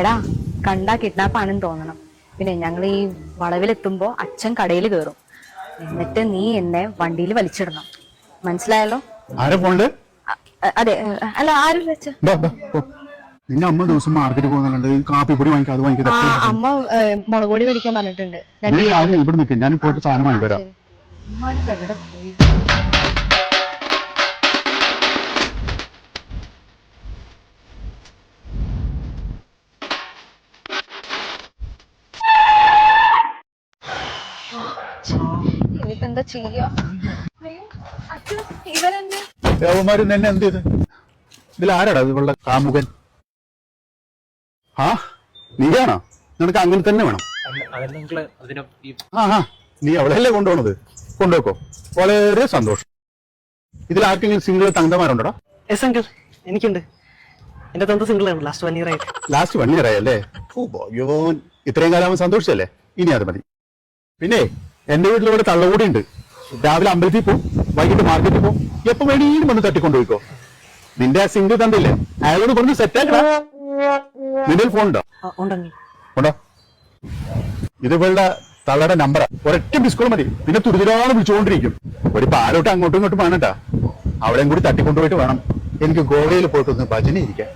എടാ കണ്ടാ കിഡ്നാപ്പ് ആണെന്ന് തോന്നണം. പിന്നെ ഞങ്ങൾ ഈ വളവിലെത്തുമ്പോ അച്ഛൻ കടയിൽ കയറും എന്നിട്ട് നീ എന്നെ വണ്ടിയിൽ വലിച്ചിടണം. മനസ്സിലായല്ലോ? ആരെ ഫോണിൽ അതെ അല്ല ആരും നിന്നെ അമ്മ ദിവസം മാർക്കറ്റ് പോകുന്നുണ്ട് കാപ്പിപ്പൊടി വാങ്ങിക്കാം അത് വാങ്ങിക്കാം അമ്മ മുളക് പൊടി മേടിക്കാൻ പറഞ്ഞിട്ടുണ്ട്. ഇവിടെ നിൽക്കും ഞാൻ പോയിട്ട് സാധനം വാങ്ങി എന്താ ചെയ്യാ? ഇവരെന്നെ ദേവന്മാര് നിന്നെ എന്ത് ചെയ്ത്? ഇതിൽ ആരാടാ ഇവളുടെ കാമുകൻ? ആ നീയാണോ? നിനക്ക് അങ്ങനെ തന്നെ വേണം. ആ ആ നീ അവളെയല്ലേ കൊണ്ടുപോണത്? കൊണ്ടുപോക്കോ വളരെ സന്തോഷം. ഇതിൽ ആർക്കെങ്കിലും സിംഗിൾ തങ്കമാരുണ്ടോടാ എസ് അങ്കിൾ എനിക്കുണ്ട്. എന്റെ തന്ത സിംഗിൾ ആണ്. ലാസ്റ്റ് വൺ ഇയർ ആയിട്ട്. ലാസ്റ്റ് വൺ ഇയർ ആയല്ലേ ഓ ഭഗവാൻ ഇത്രയും കാലം സന്തോഷിച്ചല്ലേ? ഇനി അത് മതി. പിന്നെ? എന്റെ വീട്ടിൽ ഇവിടെ തള്ളകൂടി ഉണ്ട്. രാവിലെ അമ്പലത്തിൽ പോകും വൈകിട്ട് മാർക്കറ്റിൽ പോകും എപ്പോ വേണമെങ്കിലും വന്ന് തട്ടിക്കൊണ്ടുപോയിക്കോ. നിന്റെ ആ സിംഗിൾ തന്നില്ലേ? അയാളോട് പറഞ്ഞ് സെറ്റ് ആക്കടാ. നിന്റെ ഫോൺ ഉണ്ടോ? ഉണ്ടോ? ഇത് ഇവളുടെ തള്ളയുടെ നമ്പറാ ഒരൊറ്റ മിസ് കോൾ മതി. പിന്നെ തുരിതുരാന്ന് വിളിച്ചുകൊണ്ടിരിക്കും. ഒരു പാലോട്ട് അങ്ങോട്ടും ഇങ്ങോട്ടും വേണട്ടാ അവിടെയും കൂടി തട്ടിക്കൊണ്ടുപോയിട്ട് വേണം. എനിക്ക് ഗോവയിൽ പോയിട്ടൊന്ന് ഭജന ഇരിക്കാൻ